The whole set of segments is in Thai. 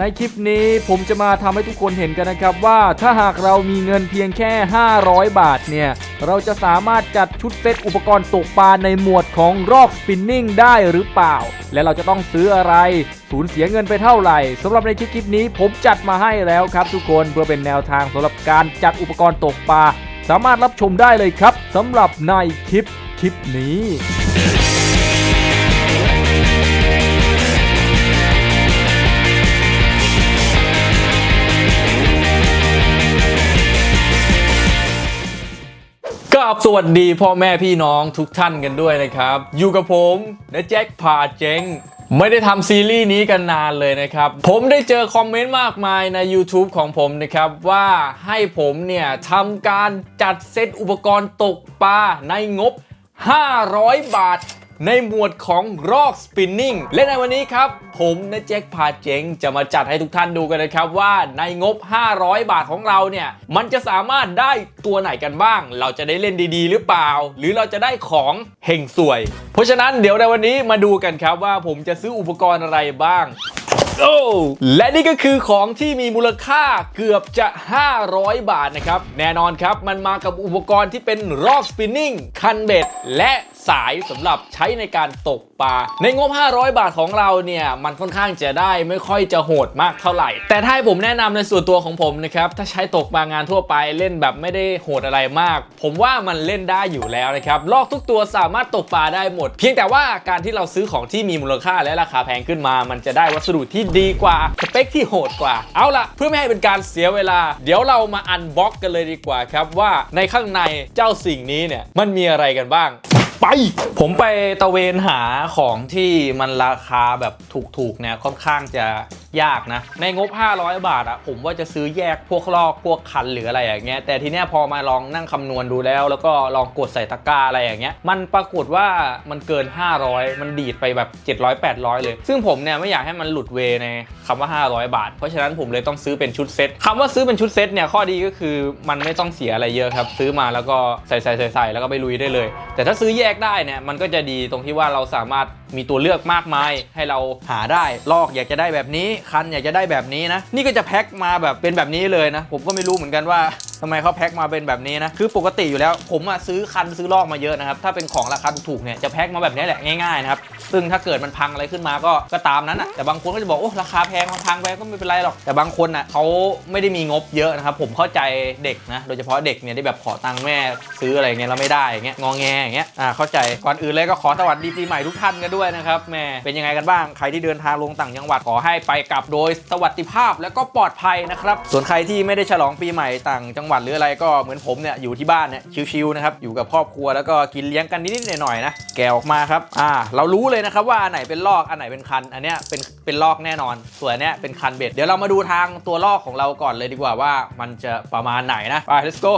ในคลิปนี้ผมจะมาทำให้ทุกคนเห็นกันนะครับว่าถ้าหากเรามีเงินเพียงแค่ 500 บาทเนี่ย เราจะสามารถจัดชุดเซตอุปกรณ์ตกปลาในหมวดของรอกสปินนิ่งได้หรือเปล่า และเราจะต้องซื้ออะไร สูญเสียเงินไปเท่าไหร่สำหรับในคลิปนี้ผมจัดมาให้แล้วครับทุกคนเพื่อเป็นแนวทางสำหรับการจัดอุปกรณ์ตกปลาสามารถรับชมได้เลยครับสำหรับในคลิปคลิปนี้ ก็สวัสดีพ่อแม่พี่น้องทุกท่านกันด้วยนะครับ อยู่กับผมนะแจ็คพาเจ๊งไม่ได้ทำซีรีส์นี้กันนานเลยนะครับ ผมได้เจอคอมเมนต์มากมายใน YouTube ของผมนะครับ ว่าให้ผมเนี่ยทำการจัดเซตอุปกรณ์ตกปลาในงบ 500 บาท ในหมวดของรอกสปินนิ่งและในวันนี้ครับ ผมนะแจ็คพาเจงจะมาจัดให้ทุกท่านดูกันนะครับว่าในงบ 500 บาทของเราเนี่ย มันจะสามารถได้ตัวไหนกันบ้าง เราจะได้เล่นดีๆ หรือเปล่า หรือเราจะได้ของเฮงสวย เพราะฉะนั้นเดี๋ยวในวันนี้มาดูกันครับว่าผมจะซื้ออุปกรณ์อะไรบ้างโอ้และนี่ก็คือของที่มีมูลค่าเกือบจะ 500 บาทนะครับ แน่นอนครับ มันมากับอุปกรณ์ที่เป็นรอกสปินนิ่ง คันเบ็ด และสายสำหรับใช้ในการตกปลา ในงบ 500 บาทของเราเนี่ย มันค่อนข้างจะได้ไม่ค่อยจะโหดมากเท่าไหร่ แต่ถ้าให้ผมแนะนำในส่วนตัวของผมนะครับ ถ้าใช้ตกปลางานทั่วไปเล่นแบบไม่ได้โหดอะไรมาก ผมว่ามันเล่นได้อยู่แล้วนะครับลอกทุกตัวสามารถตกปลาได้หมด เพียงแต่ว่าการที่เราซื้อของที่มีมูลค่าและราคาแพงขึ้นมา มันจะได้วัสดุที่ดีกว่าสเปคที่โหดกว่า เอาล่ะเพื่อไม่ให้เป็นการเสียเวลา เดี๋ยวเรามาอันบ็อกกันเลยดีกว่าครับว่าในข้างในเจ้าสิ่งนี้เนี่ยมันมีอะไรกันบ้าง ไป ผมไปตะเวนหาของที่มันราคาแบบถูกๆเนี่ยค่อนข้างจะยากนะ ในงบ 500 บาทอะผมว่าจะซื้อแยกพวกลอกพวกคันหรืออะไรอย่างเงี้ยแต่ทีเนี้ยพอมาลองนั่งคำนวณดูแล้ว แล้วก็ลองกดใส่ตะกร้าอะไรอย่างเงี้ยมันปรากฏว่ามันเกิน 500 มันดีดไปแบบ 700 800 เลย ซึ่งผมเนี่ยไม่อยากให้มันหลุดเวในคำว่า 500 บาท เพราะฉะนั้นผมเลยต้องซื้อเป็นชุดเซ็ตคำว่าซื้อเป็นชุดเซ็ตเนี่ยข้อดีก็คือมันไม่ต้องเสียอะไรเยอะครับซื้อมาแล้วก็ใส่ใส่ใส่ใส่แล้วก็ไปลุยได้เลย แต่ถ้าซื้อแยกได้เนี่ยมันก็จะดีตรงที่ว่าเราสามารถมีตัวเลือกมากมาย ให้เราหาได้ลอกอยากจะได้แบบนี้คันอยากจะได้แบบนี้นะ นี่ก็จะแพ็คมาแบบเป็นแบบนี้เลยนะ ผมก็ไม่รู้เหมือนกันว่า ทำไมเขาแพ็คมาเป็นแบบนี้นะ คือปกติอยู่แล้ว ผมอะซื้อคันซื้อลอกมาเยอะนะครับ ถ้าเป็นของราคาถูกๆเนี่ยจะแพ็คมาแบบนี้แหละง่ายๆนะครับ ซึ่งถ้าเกิดมันพังอะไรขึ้นมาก็ก็ตามนั้นอะแต่บางคนก็จะบอกโอ้ราคาแพงมันพังไปก็ไม่เป็นไรหรอก แต่บางคนอะเขาไม่ได้มีงบเยอะนะครับ ผมเข้าใจเด็กนะ โดยเฉพาะเด็กเนี่ยที่แบบขอตังค์แม่ซื้ออะไรเงี้ยแล้วไม่ได้อย่างเงี้ย งอแงอย่างเงี้ย อ่า เข้าใจ ก่อนอื่นเลยก็ขอสวัสดีปีใหม่ทุกท่านกันด้วยนะครับแม่เป็นยังไงกันบ้าง ใครที่เดินทางลงต่างจังหวัดขอให้ไปกลับโดยสวัสดิภาพแล้วก็ปลอดภัยนะครับ ส่วนใครที่ไม่ได้ฉลองปีใหม่ต่างจังหวัดหรืออะไรก็เหมือนผมเนี่ยอยู่ที่บ้านเนี่ยชิวๆนะครับอยู่กับครอบครัวแล้วก็กินเลี้ยงกันนิดๆหน่อยๆนะแกะออกมาครับอ่าเรารู้เลยนะครับว่าอันไหนเป็นลอกอันไหนเป็นคัน อันเนี้ยเป็นเป็นลอกแน่นอน ส่วนอันเนี้ยเป็นคันเบ็ดเดี๋ยวเรามาดูทางตัวลอกของเราก่อนเลยดีกว่าว่ามันจะประมาณไหนนะไป let's go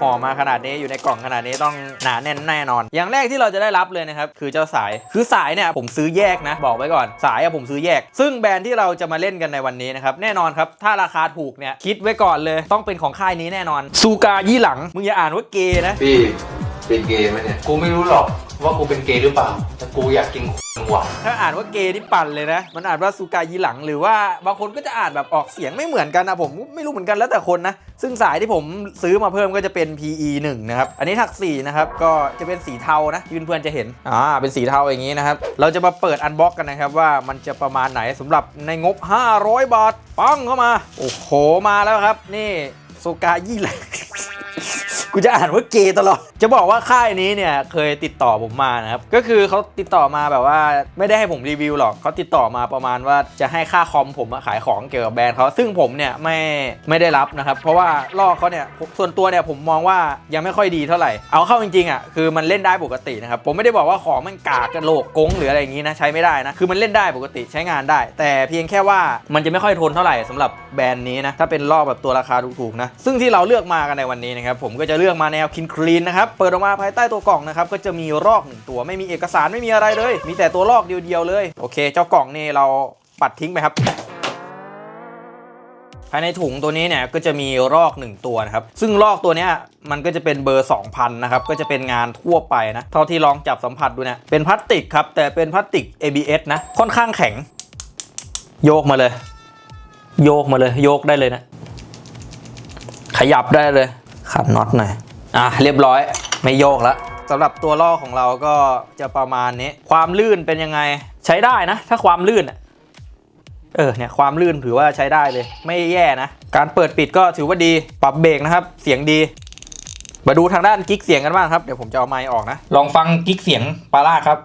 ห่อมาขนาดนี้อยู่ในกล่องขนาดนี้ต้องหนาแน่นแน่นอน อย่างแรกที่เราจะได้รับเลยนะครับคือเจ้าสายคือสายเนี่ยผมซื้อแยกนะ บอกไว้ก่อนสายอะผมซื้อแยก ซึ่งแบรนด์ที่เราจะมาเล่นกันในวันนี้นะครับแน่นอนครับถ้าราคาถูกเนี่ยคิดไว้ก่อนเลยต้องเป็นของค่ายนี้แน่นอน ซูกายี่หลัง มึงอย่าอ่านว่าเกย์นะ พี่เป็นเกย์ไหมเนี่ย กูไม่รู้หรอก ว่ากูเป็นเกย์หรือเปล่า แต่กูอยากกินหวานถ้าอ่านว่าเกย์นี่ปั่นเลยนะ มันอ่านว่าซูกายีหลังหรือว่าบางคนก็จะอ่านแบบออกเสียงไม่เหมือนกันนะผมไม่รู้เหมือนกันแล้วแต่คนนะ ซึ่งสายที่ผมซื้อมาเพิ่มก็จะเป็น PE 1นะครับ อันนี้ถัก4นะครับ ก็จะเป็นสีเทานะยืนเพื่อนๆจะเห็น อ่า เป็นสีเทาอย่างนี้นะครับ เราจะมาเปิดอันบ็อกกันนะครับว่ามันจะประมาณไหนสำหรับในงบ 500 บาท ปังเข้ามา โอ้โห มาแล้วครับ นี่ซูกายีหลัง กูจะอ่านว่าเกย์ตลอด จะบอกว่าค่ายนี้เนี่ยเคยติดต่อผมมานะครับ ก็คือเขาติดต่อมาแบบว่าไม่ได้ให้ผมรีวิวหรอกเขาติดต่อมาประมาณว่าจะให้ค่าคอมผมมาขายของเกี่ยวกับแบรนด์เขาซึ่งผมเนี่ยไม่ไม่ได้รับนะครับ เพราะว่าลอกเขาเนี่ยส่วนตัวเนี่ยผมมองว่ายังไม่ค่อยดีเท่าไหร่ เอาเข้าจริงๆอะคือมันเล่นได้ปกตินะครับ ผมไม่ได้บอกว่าของมันกากกระโหลกกงหรืออะไรอย่างนี้นะใช้ไม่ได้นะ คือมันเล่นได้ปกติใช้งานได้ แต่เพียงแค่ว่ามันจะไม่ค่อยทนเท่าไหร่สำหรับแบรนด์นี้นะถ้าเป็นลอกแบบตัวราคาถูกๆนะซึ่งที่เราเลือกมากันในวันนี้นะครับผมก็จะเลือกือกมาแนวคินคลีนนะครับ เปิดออกมาภายใต้ตัวกล่องนะครับ ก็จะมีรอกหนึ่งตัวไม่มีเอกสารไม่มีอะไรเลย มีแต่ตัวลอกเดียวๆเลย โอเค เจ้ากล่องนี่เราปัดทิ้งไปครับภายในถุงตัวนี้เนี่ยก็จะมีรอก 1 ตัวนะครับ ซึ่งรอกตัวเนี้ยมันก็จะเป็นเบอร์ 2000 นะครับ ก็จะเป็นงานทั่วไปนะ เท่าที่ลองจับสัมผัสดูเนี่ยเป็นพลาสติกครับ แต่เป็นพลาสติก ABS นะ ค่อนข้างแข็ง โยกมาเลย โยกมาเลย โยกได้เลยนะ ขยับได้เลย ขันน็อตหน่อย อะ เรียบร้อยไม่โยกแล้วสำหรับตัวลอของเราก็จะประมาณนี้ ความลื่นเป็นยังไงใช้ได้นะ ถ้าความลื่นเออเนี่ยความลื่นถือว่าใช้ได้เลย ไม่แย่นะ การเปิดปิดก็ถือว่าดีปรับเบรกนะครับ เสียงดี มาดูทางด้านกิ๊กเสียงกันบ้างครับ เดี๋ยวผมจะเอาไมค์ออกนะ ลองฟังกิ๊กเสียงปาร่าครับ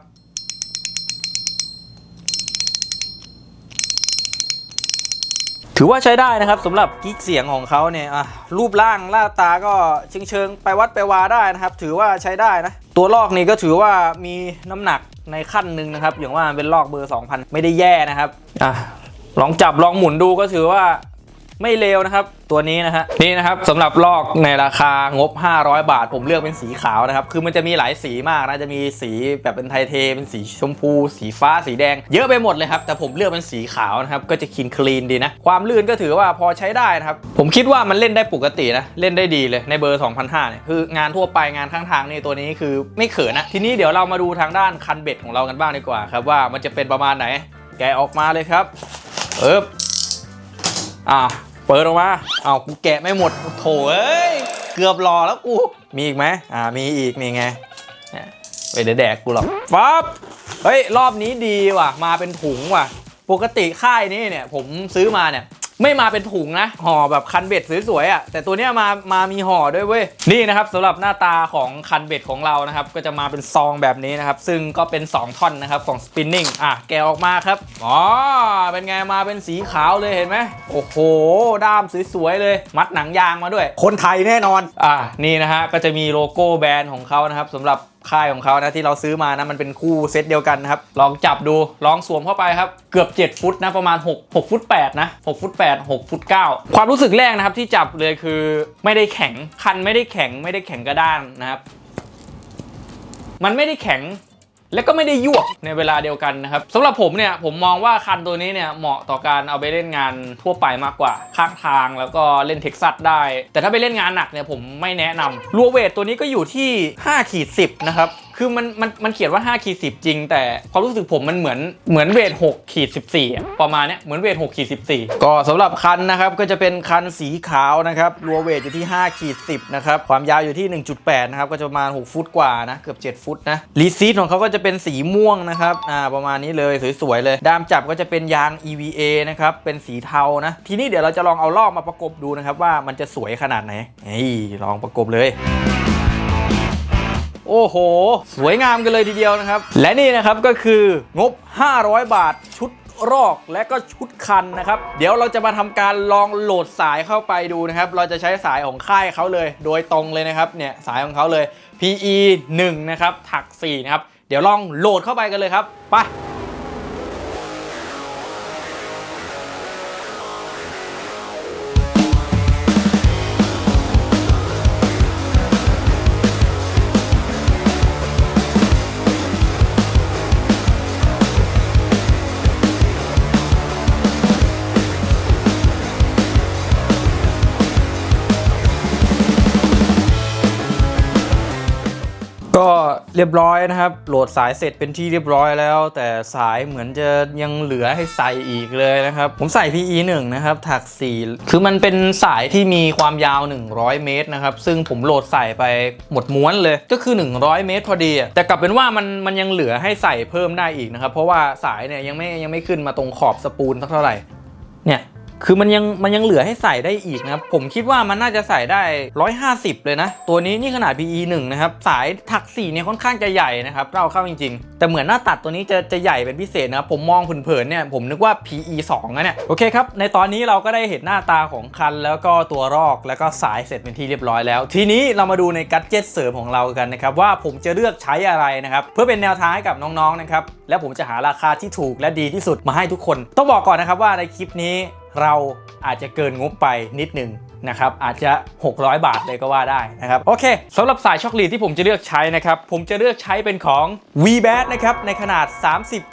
ถือว่าใช้ได้นะครับสำหรับกิ๊กเสียงของเขาเนี่ยรูปร่างหน้าตาก็เชิงเชิงไปวัดไปวาได้นะครับ ถือว่าใช้ได้นะ ตัวลอกนี่ก็ถือว่ามีน้ำหนักในขั้นหนึ่งนะครับ อย่างว่าเป็นลอกเบอร์ 2,000 ไม่ได้แย่นะครับอะลองจับลองหมุนดูก็ถือว่า ไม่เลวนะครับ ตัวนี้นะฮะนี่นะครับสำหรับลอกในราคางบ 500 บาท ผมเลือกเป็นสีขาวนะครับ คือมันจะมีหลายสีมากนะจะมีสีแบบเป็นไทเทเป็นสีชมพู สีฟ้าสีแดง เยอะไปหมดเลยครับ แต่ผมเลือกเป็นสีขาวนะครับ ก็จะคินคลีนดีนะ ความลื่นก็ถือว่าพอใช้ได้นะครับ ผมคิดว่ามันเล่นได้ปกตินะ เล่นได้ดีเลยในเบอร์ 2005เนี่ยคืองานทั่วไปงานข้างทางนี่ตัวนี้คือไม่เขินนะทีนี้เดี๋ยวเรามาดูทางด้านคันเบ็ดของเรากันบ้างดีกว่าครับว่ามันจะเป็นประมาณไหน แกะออกมาเลยครับเอ๊บอะ เปิดออกมา เอากูแกะไม่หมด โถเอ้ย เกือบรอแล้วกู มีอีกไหมอ่า มีอีกนี่ไงไปเดี๋ยวแดกกูหรอกฟับเฮ้ย รอบนี้ดีว่ะ มาเป็นถุงว่ะ ปกติค่ายนี้เนี่ย ผมซื้อมาเนี่ย ไม่มาเป็นถุงนะห่อแบบคันเบ็ดสวยๆอะแต่ตัวเนี้ยมามามีห่อด้วยเว้ยนี่นะครับสำหรับหน้าตาของคันเบ็ดของเรานะครับก็จะมาเป็นซองแบบนี้นะครับซึ่งก็เป็น 2 ท่อนนะครับของสปินนิ่งอะแกะออกมาครับอ๋อเป็นไงมาเป็นสีขาวเลยเห็นไหมโอ้โหด้ามสวยๆเลย มัดหนังยางมาด้วย คนไทยแน่นอนอะนี่นะฮะก็จะมีโลโก้แบรนด์ของเขานะครับสำหรับ ค่ายของเขานะที่เราซื้อมานะมันเป็นคู่เซตเดียวกันนะครับลองจับดูลองสวมเข้าไปครับ เกือบ 7 ฟุตนะประมาณ 6 6ฟุต8นะ6ฟุต8 6ฟุต9ความรู้สึกแรกนะครับที่จับเลยคือไม่ได้แข็งคันไม่ได้แข็งไม่ได้แข็งกระด้างนะครับ มันไม่ได้แข็ง และก็ไม่ได้ยวกในเวลาเดียวกันนะครับสำหรับผมเนี่ยผมมองว่าคันตัวนี้เนี่ยเหมาะต่อการเอาไปเล่นงานทั่วไปมากกว่า ข้างทางแล้วก็เล่นเท็กซัสได้ แต่ถ้าไปเล่นงานหนักเนี่ยผมไม่แนะนำรัวเวทตัวนี้ก็อยู่ที่5ขีด10นะครับคือมันมันมันเขียนว่า5ขีด10จริง แต่ความรู้สึกผมมันเหมือนเหมือนเวท6ขีด14 ประมาณเนี้ยเหมือนเวท6ขีด14 ก็สำหรับคันนะครับก็จะเป็นคันสีขาวนะครับรัวเวทอยู่ที่5ขีด10นะครับความยาวอยู่ที่ 1.8 นะครับก็จะประมาณ 6 ฟุตกว่านะเกือบ 7 ฟุตนะรีซีทของเขาก็จะเป็นสีม่วงนะครับอ่าประมาณนี้เลยสวยๆเลยด้ามจับก็จะเป็นยาง EVA นะครับเป็นสีเทานะทีนี้เดี๋ยวเราจะลองเอาลอกมาประกบดูนะครับว่ามันจะสวยขนาดไหนเฮ้ยลองประกบเลย โอ้โห สวยงามกันเลยทีเดียวนะครับ และนี่นะครับก็คืองบ 500 บาทชุดรอกและก็ชุดคันนะครับ เดี๋ยวเราจะมาทำการลองโหลดสายเข้าไปดูนะครับ เราจะใช้สายของค่ายเขาเลย โดยตรงเลยนะครับเนี่ยสายของเขาเลย PE 1 นะครับถัก4นะครับเดี๋ยวลองโหลดเข้าไปกันเลยครับไป เรียบร้อยนะครับ โหลดสายเสร็จเป็นที่เรียบร้อยแล้ว แต่สายเหมือนจะยังเหลือให้ใส่อีกเลยนะครับ ผมใส่ PE 1นะครับ ถัก 4 คือมันเป็นสายที่มีความยาว 100 เมตรนะครับ ซึ่งผมโหลดใส่ไปหมดม้วนเลย ก็คือ 100 เมตรพอดี แต่กลับเป็นว่ามันมันยังเหลือให้ใส่เพิ่มได้อีกนะครับ เพราะว่าสายเนี่ยยังไม่ยังไม่ขึ้นมาตรงขอบสปูลสักเท่าไหร่ เนี่ย คือมันยังมันยังเหลือให้ใส่ได้อีกนะครับผมคิดว่ามันน่าจะใส่ได้ 150 เลยนะ ตัวนี้นี่ขนาด PE 1นะครับสายถัก4เนี่ยค่อนข้างจะใหญ่นะครับเราเข้าจริง ๆ แต่เหมือนหน้าตัดตัวนี้จะจะใหญ่เป็นพิเศษนะครับผมมองเผินๆเนี่ยผมนึกว่า PE 2นะเนี่ยโอเคครับในตอนนี้เราก็ได้เห็นหน้าตาของคัน แล้วก็ตัวรอกแล้วก็สายเสร็จเป็นที่เรียบร้อยแล้ว ทีนี้เรามาดูในกั d เจ็ตเสริมของเรากันนะครับว่าผมจะเลือกใช้อะไรนะครับเพื่อเป็นแนวทางให้กับน้องๆนะครับและผมจะหาราคาที่ถูกและดีที่สุดมาให้ทุกคน ต้องบอกก่อนนะครับว่าในคลิปนี้ เราอาจจะเกินงบไปนิดนึง นะครับอาจจะ 600 บาทเลยก็ว่าได้นะครับโอเคสำหรับสายช็อคลีที่ผมจะเลือกใช้นะครับผมจะเลือกใช้เป็นของ v b a t นะครับในขนาด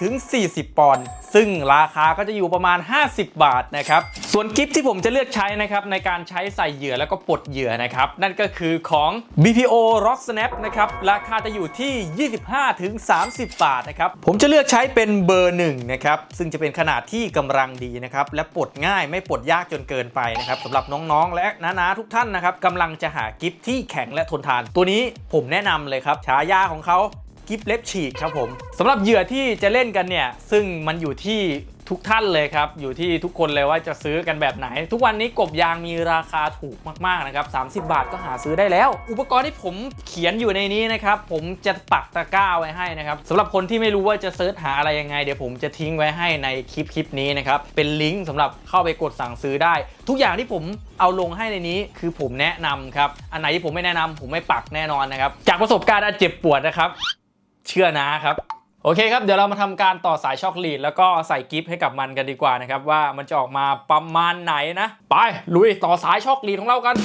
30-40 ปอนด์ซึ่งราคาก็จะอยู่ประมาณ 50 บาทนะครับส่วนกิฟที่ผมจะเลือกใช้นะครับในการใช้ใส่เหยื่อแล้วก็ปลดเหยื่อนะครับนั่นก็คือของ BPO Rock Snap นะครับราคาจะอยู่ที่ 25ถึง30 บาทนะครับผมจะเลือกใช้เป็นเบอร์หนึ่งนะครับซึ่งจะเป็นขนาดที่กำลังดีนะครับและปลดง่ายไม่ปลดยากจนเกินไปนะครับสำหรับน้องๆและน้าๆทุกท่านนะครับกำลังจะหากิฟที่แข็งและทนทาน ตัวนี้ผมแนะนำเลยครับฉายาของเขากิฟเล็บฉีกครับผมสำหรับเหยื่อที่จะเล่นกันเนี่ย ซึ่งมันอยู่ที่ ทุกท่านเลยครับ อยู่ที่ทุกคนเลยว่าจะซื้อกันแบบไหน ทุกวันนี้กบยางมีราคาถูกมากๆนะครับ 30 บาทก็หาซื้อได้แล้ว อุปกรณ์ที่ผมเขียนอยู่ในนี้นะครับ ผมจะปักตะกร้าไว้ให้นะครับสำหรับคนที่ไม่รู้ว่าจะเซิร์ชหาอะไรยังไง เดี๋ยวผมจะทิ้งไว้ให้ในคลิปคลิปนี้นะครับเป็นลิงก์สำหรับเข้าไปกดสั่งซื้อได้ ทุกอย่างที่ผมเอาลงให้ในนี้คือผมแนะนำครับอันไหนที่ผมไม่แนะนำผมไม่ปักแน่นอนนะครับจากประสบการณ์อันเจ็บปวดนะครับ เชื่อนะครับ โอเคครับ เดี๋ยวเรามาทำการต่อสายช็อคลีดแล้วก็ใส่กิฟต์ให้กับมันกันดีกว่านะครับ ว่ามันจะออกมาประมาณไหนนะ ไปลุยต่อสายช็อคลีดของเรากัน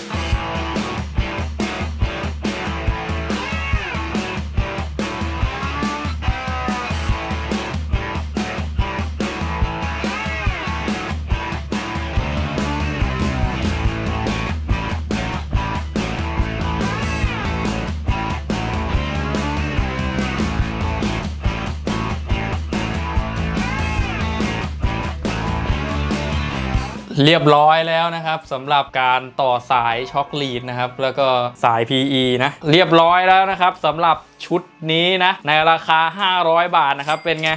เรียบร้อยแล้วนะครับสำหรับการต่อสายช็อคลีดนะครับ แล้วก็สาย PE นะ เรียบร้อยแล้วนะครับสำหรับชุดนี้นะ ในราคา 500 บาทนะครับ เป็นไง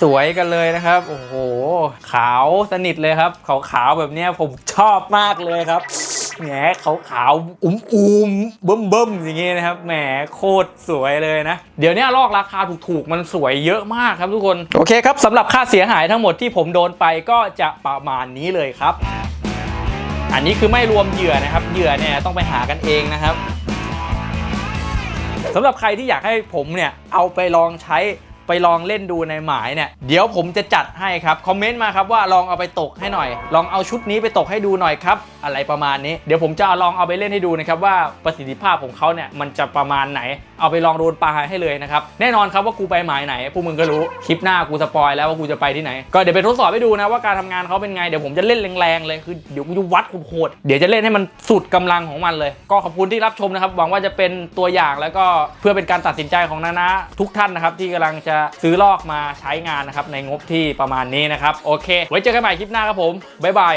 สวยๆ กันเลยนะครับ โอ้โห ขาวสนิทเลยครับ ขาวๆ แบบนี้ผมชอบมากเลยครับ แหมขาวขาวๆอุ้มอุ้มๆเบิ่มเบิ่มๆอย่างเงี้นะครับแหมโคตรสวยเลยนะ เดี๋ยวนี้ลอกราคาถูกๆ มันสวยเยอะมากครับทุกคน โอเคครับสำหรับค่าเสียหายทั้งหมดที่ผมโดนไปก็จะประมาณนี้เลยครับ อันนี้คือไม่รวมเหยื่อนะครับ เหยื่อเนี่ยต้องไปหากันเองนะครับสำหรับใครที่อยากให้ผมเนี่ยเอาไปลองใช้ ไปลองเล่นดูในหมายเนี่ยเดี๋ยวผมจะจัดให้ครับคอมเมนต์มาครับว่าลองเอาไปตกให้หน่อย ลองเอาชุดนี้ไปตกให้ดูหน่อยครับอะไรประมาณนี้ เดี๋ยวผมจะลองเอาไปเล่นให้ดูนะครับว่าประสิทธิภาพของเขาเนี่ยมันจะประมาณไหน เอาไปลองโดนปลาให้เลยนะครับแน่นอนครับว่ากูไปหมายไหนพวกมึงก็รู้คลิปหน้ากูสปอยแล้วว่ากูจะไปที่ไหนก็เดี๋ยวไปทดสอบให้ดูนะว่าการทำงานเขาเป็นไงเดี๋ยวผมจะเล่นแรงๆเลยคือเดี๋ยวกูจะวัดโหดเดี๋ยวจะเล่นให้มันสุดกำลังของมันเลย ก็ขอบคุณที่รับชมนะครับหวังว่าจะเป็นตัวอย่างแล้วก็เพื่อเป็นการตัดสินใจของนานะทุกท่านนะครับที่กำลังจะซื้อลอกมาใช้งานนะครับในงบที่ประมาณนี้นะครับ โอเค ไว้เจอกันใหม่คลิปหน้าครับผม บ๊ายบาย